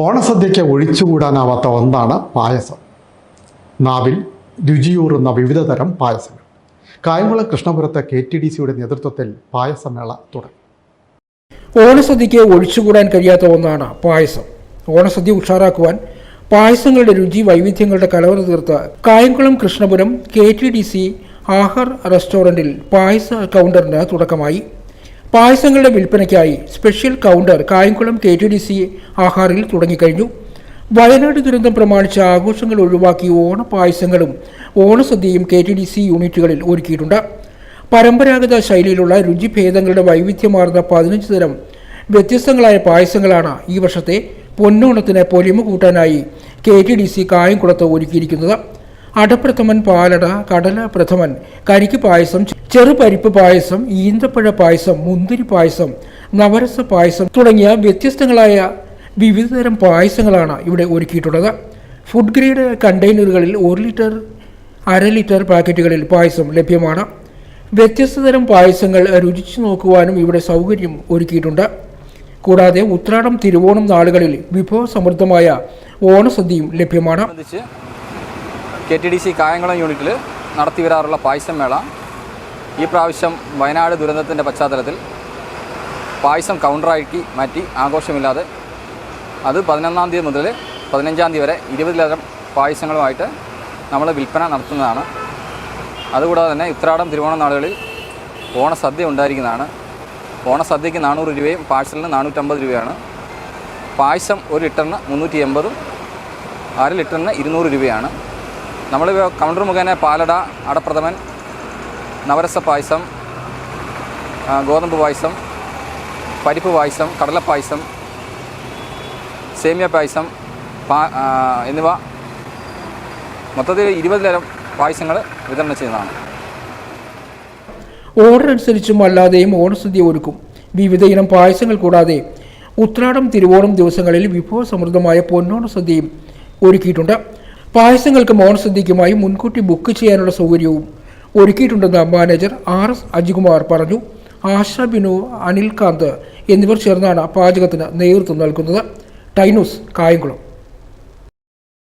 ഓണസദ്യയ്ക്ക് ഒഴിച്ചുകൂടാനാവാത്ത ഒന്നാണ് പായസം. നാവിൽ രുചിയൂറുന്ന വിവിധ തരം പായസങ്ങൾ. കായംകുളം കൃഷ്ണപുരത്ത് കെ ടി ഡി സിയുടെ നേതൃത്വത്തിൽ പായസമേള തുടങ്ങി. ഓണസദ്യയ്ക്ക് ഒഴിച്ചുകൂടാൻ കഴിയാത്ത ഒന്നാണ് പായസം. ഓണസദ്യ ഉഷാറാക്കുവാൻ പായസങ്ങളുടെ രുചി വൈവിധ്യങ്ങളുടെ കലവറ തീർത്ത് Kayamkulam Krishnapuram K T D C Aahaar റെസ്റ്റോറന്റിൽ പായസ കൗണ്ടറിന് തുടക്കമായി. പായസങ്ങളുടെ വിൽപ്പനയ്ക്കായി special counter Kayamkulam K T D C ആഹാറിൽ തുടങ്ങിക്കഴിഞ്ഞു. വയനാട് ദുരന്തം പ്രമാണിച്ച ആഘോഷങ്ങൾ ഒഴിവാക്കി ഓണപായസങ്ങളും ഓണസദ്യയും കെ ടി ഡി സി യൂണിറ്റുകളിൽ ഒരുക്കിയിട്ടുണ്ട്. പരമ്പരാഗത ശൈലിയിലുള്ള രുചിഭേദങ്ങളുടെ വൈവിധ്യമാർന്ന പതിനഞ്ച് തരം വ്യത്യസ്തങ്ങളായ പായസങ്ങളാണ് ഈ വർഷത്തെ പൊന്നോണത്തിന് പൊലിമ കൂട്ടാനായി കെ ടി ഡി സി കായംകുളത്ത് ഒരുക്കിയിരിക്കുന്നത്. അടപ്രഥമൻ പാലട കടല പ്രഥമൻ കരിക്ക് പായസം ചെറുപരിപ്പ് പായസം ഈന്തപ്പഴ പായസം മുന്തിരി പായസം നവരസ പായസം തുടങ്ങിയ വ്യത്യസ്തങ്ങളായ വിവിധതരം പായസങ്ങളാണ് ഇവിടെ ഒരുക്കിയിട്ടുള്ളത്. ഫുഡ് ഗ്രേഡ് കണ്ടെയ്നറുകളിൽ ഒരു ലിറ്റർ അര ലിറ്റർ പാക്കറ്റുകളിൽ പായസം ലഭ്യമാണ്. വ്യത്യസ്ത തരം പായസങ്ങൾ രുചിച്ചു നോക്കുവാനും ഇവിടെ സൗകര്യം ഒരുക്കിയിട്ടുണ്ട്. കൂടാതെ ഉത്രാടം തിരുവോണം നാളുകളിൽ വിഭവസമൃദ്ധമായ ഓണസദ്യയും ലഭ്യമാണ്. K T D C Kayamkulam യൂണിറ്റിൽ നടത്തി വരാറുള്ള പായസം മേള. ഈ പ്രാവശ്യം വയനാട് ദുരന്തത്തിന്റെ പശ്ചാത്തലത്തിൽ പായസം കൗണ്ടറാക്കി മാറ്റി ആഘോഷമില്ലാതെ അത് പതിനൊന്നാം തീയതി മുതൽ പതിനഞ്ചാം തീയതി വരെ ഇരുപതിലധികം പായസങ്ങളുമായിട്ട് നമ്മൾ വിൽപ്പന നടത്തുന്നതാണ്. അതുകൂടാതെ തന്നെ ഉത്രാടം തിരുവോണം നാളുകളിൽ ഓണസദ്യ ഉണ്ടായിരിക്കുന്നതാണ്. ഓണസദ്യക്ക് നാനൂറ് രൂപയും പാഴ്സലിന് നാനൂറ്റമ്പത് രൂപയാണ്. പായസം ഒരു ലിറ്ററിന് മുന്നൂറ്റി എൺപതും അര ലിറ്ററിന് ഇരുന്നൂറ് രൂപയാണ്. നമ്മൾ കൗണ്ടർ മുഖേന പാലട അടപ്രഥമൻ നവരസ പായസം ഗോതമ്പ് പായസം പരിപ്പ് പായസം കടലപ്പായസം സേമിയ പായസം പാ എന്നിവ മൊത്തത്തിൽ ഇരുപതിലരം പായസങ്ങൾ വിതരണം ചെയ്യുന്നതാണ്. ഓർഡർ അനുസരിച്ചും അല്ലാതെയും ഓണസദ്യ ഒരുക്കും. വിവിധ ഇനം പായസങ്ങൾ കൂടാതെ ഉത്രാടം തിരുവോണം ദിവസങ്ങളിൽ വിഭവസമൃദ്ധമായ പൊന്നോണ സദ്യയും ഒരുക്കിയിട്ടുണ്ട്. പായസങ്ങൾക്കും ഓണസദ്യക്കുമായി മുൻകൂട്ടി ബുക്ക് ചെയ്യാനുള്ള സൗകര്യവും ഒരുക്കിയിട്ടുണ്ടെന്ന് മാനേജർ ആർ എസ് അജികുമാർ പറഞ്ഞു. ആശ ബിനു അനിൽകാന്ത് എന്നിവർ ചേർന്നാണ് പാചകത്തിന് നേതൃത്വം നൽകുന്നത്. ടൈനൂസ് കായംകുളം.